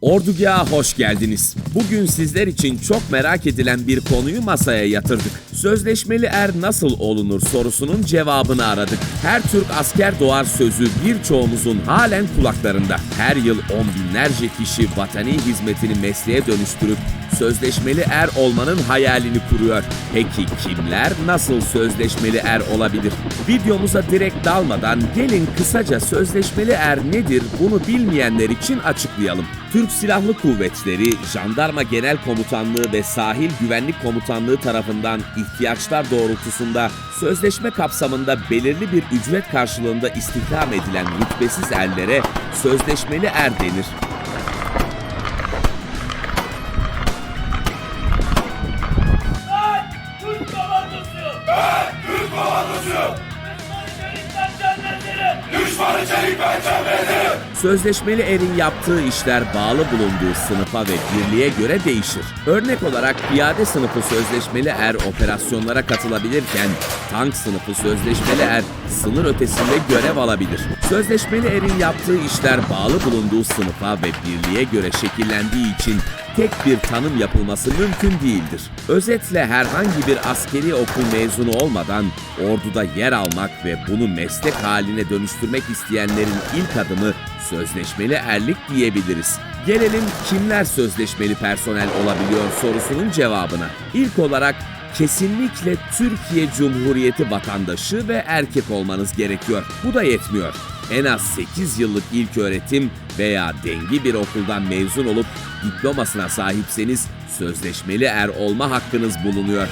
Ordugaha hoş geldiniz. Bugün sizler için çok merak edilen bir konuyu masaya yatırdık. Sözleşmeli er nasıl olunur sorusunun cevabını aradık. Her Türk asker doğar sözü birçoğumuzun halen kulaklarında. Her yıl on binlerce kişi vatani hizmetini mesleğe dönüştürüp sözleşmeli er olmanın hayalini kuruyor. Peki kimler nasıl sözleşmeli er olabilir? Videomuza direkt dalmadan gelin kısaca sözleşmeli er nedir bunu bilmeyenler için açıklayalım. Türk Silahlı Kuvvetleri, Jandarma Genel Komutanlığı ve Sahil Güvenlik Komutanlığı tarafından ihtiyaçlar doğrultusunda sözleşme kapsamında belirli bir ücret karşılığında istihdam edilen rütbesiz erlere sözleşmeli er denir. Sözleşmeli erin yaptığı işler bağlı bulunduğu sınıfa ve birliğe göre değişir. Örnek olarak piyade sınıfı sözleşmeli er operasyonlara katılabilirken tank sınıfı sözleşmeli er sınır ötesinde görev alabilir. Sözleşmeli erin yaptığı işler bağlı bulunduğu sınıfa ve birliğe göre şekillendiği için tek bir tanım yapılması mümkün değildir. Özetle herhangi bir askeri okul mezunu olmadan orduda yer almak ve bunu meslek haline dönüştürmek isteyenlerin ilk adımı sözleşmeli erlik diyebiliriz. Gelelim kimler sözleşmeli personel olabiliyor sorusunun cevabına. İlk olarak kesinlikle Türkiye Cumhuriyeti vatandaşı ve erkek olmanız gerekiyor. Bu da yetmiyor. En az 8 yıllık ilk öğretim veya dengi bir okuldan mezun olup diplomasına sahipseniz sözleşmeli er olma hakkınız bulunuyor.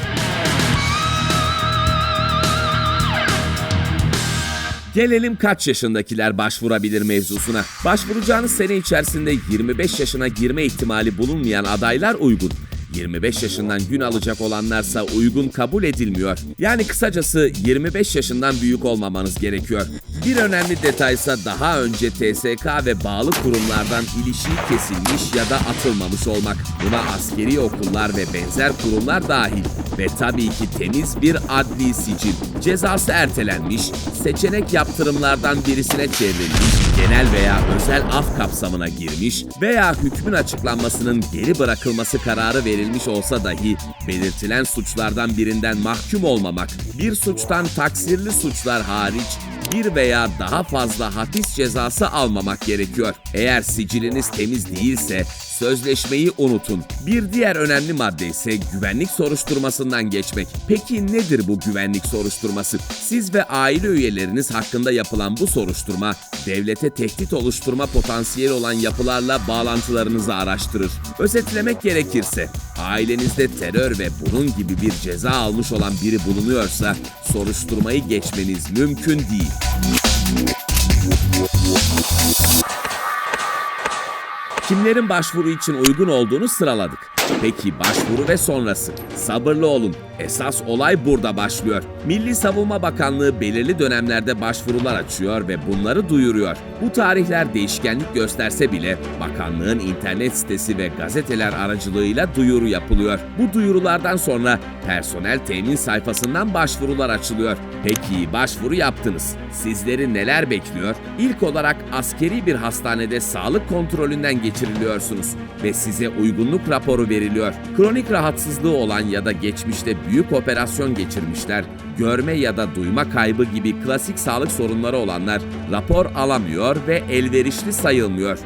Gelelim kaç yaşındakiler başvurabilir mevzusuna. Başvuracağınız sene içerisinde 25 yaşına girme ihtimali bulunmayan adaylar uygun. 25 yaşından gün alacak olanlarsa uygun kabul edilmiyor. Yani kısacası 25 yaşından büyük olmamanız gerekiyor. Bir önemli detaysa daha önce TSK ve bağlı kurumlardan ilişiği kesilmiş ya da atılmamış olmak. Buna askeri okullar ve benzer kurumlar dahil. Ve tabii ki temiz bir adli sicil. Cezası ertelenmiş, seçenek yaptırımlardan birisine çevrilmiş, genel veya özel af kapsamına girmiş veya hükmün açıklanmasının geri bırakılması kararı verilmiş olsa dahi belirtilen suçlardan birinden mahkum olmamak, bir suçtan taksirli suçlar hariç bir veya daha fazla hapis cezası almamak gerekiyor. Eğer siciliniz temiz değilse sözleşmeyi unutun. Bir diğer önemli madde ise güvenlik soruşturmasından geçmek. Peki nedir bu güvenlik soruşturması? Siz ve aile üyeleriniz hakkında yapılan bu soruşturma, devlete tehdit oluşturma potansiyeli olan yapılarla bağlantılarınızı araştırır. Özetlemek gerekirse, ailenizde terör ve bunun gibi bir ceza almış olan biri bulunuyorsa, soruşturmayı geçmeniz mümkün değil. Kimlerin başvuru için uygun olduğunu sıraladık. Peki başvuru ve sonrası? Sabırlı olun. Esas olay burada başlıyor. Milli Savunma Bakanlığı belirli dönemlerde başvurular açıyor ve bunları duyuruyor. Bu tarihler değişkenlik gösterse bile bakanlığın internet sitesi ve gazeteler aracılığıyla duyuru yapılıyor. Bu duyurulardan sonra personel temin sayfasından başvurular açılıyor. Peki başvuru yaptınız. Sizleri neler bekliyor? İlk olarak askeri bir hastanede sağlık kontrolünden geçiriliyorsunuz ve size uygunluk raporu veriliyor. Kronik rahatsızlığı olan ya da geçmişte büyük operasyon geçirmişler, görme ya da duyma kaybı gibi klasik sağlık sorunları olanlar rapor alamıyor ve elverişli sayılmıyor.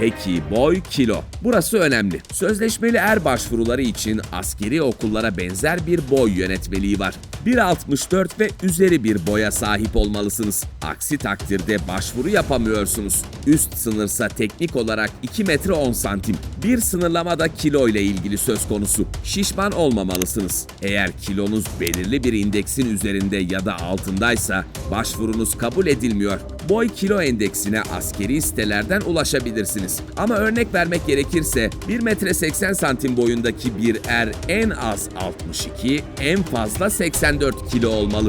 Peki boy kilo. Burası önemli. Sözleşmeli er başvuruları için askeri okullara benzer bir boy yönetmeliği var. 1.64 ve üzeri bir boya sahip olmalısınız. Aksi takdirde başvuru yapamıyorsunuz. Üst sınırsa teknik olarak 2 metre 10 santim. Bir sınırlama da kilo ile ilgili söz konusu. Şişman olmamalısınız. Eğer kilonuz belirli bir indeksin üzerinde ya da altındaysa başvurunuz kabul edilmiyor. Boy kilo endeksine askeri sitelerden ulaşabilirsiniz. Ama örnek vermek gerekirse 1 metre 80 santim boyundaki bir er en az 62, en fazla 84 kilo olmalı.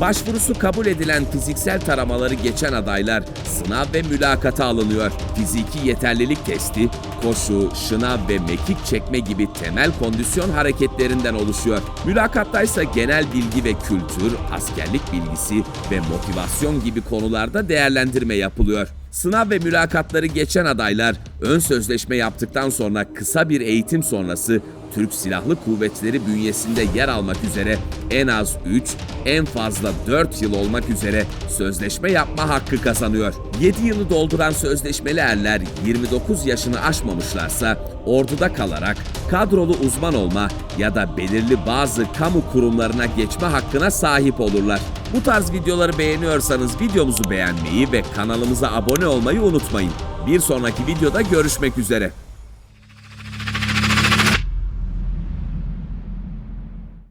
Başvurusu kabul edilen fiziksel taramaları geçen adaylar sınav ve mülakata alınıyor. Fiziki yeterlilik testi, koşu, şınav ve mekik çekme gibi temel kondisyon hareketlerinden oluşuyor. Mülakattaysa genel bilgi ve kültür, askerlik bilgisi ve motivasyon gibi konularda değerlendirme yapılıyor. Sınav ve mülakatları geçen adaylar ön sözleşme yaptıktan sonra kısa bir eğitim sonrası Türk Silahlı Kuvvetleri bünyesinde yer almak üzere en az 3, en fazla 4 yıl olmak üzere sözleşme yapma hakkı kazanıyor. 7 yılı dolduran sözleşmeli erler 29 yaşını aşmamışlarsa orduda kalarak kadrolu uzman olma ya da belirli bazı kamu kurumlarına geçme hakkına sahip olurlar. Bu tarz videoları beğeniyorsanız videomuzu beğenmeyi ve kanalımıza abone olmayı unutmayın. Bir sonraki videoda görüşmek üzere.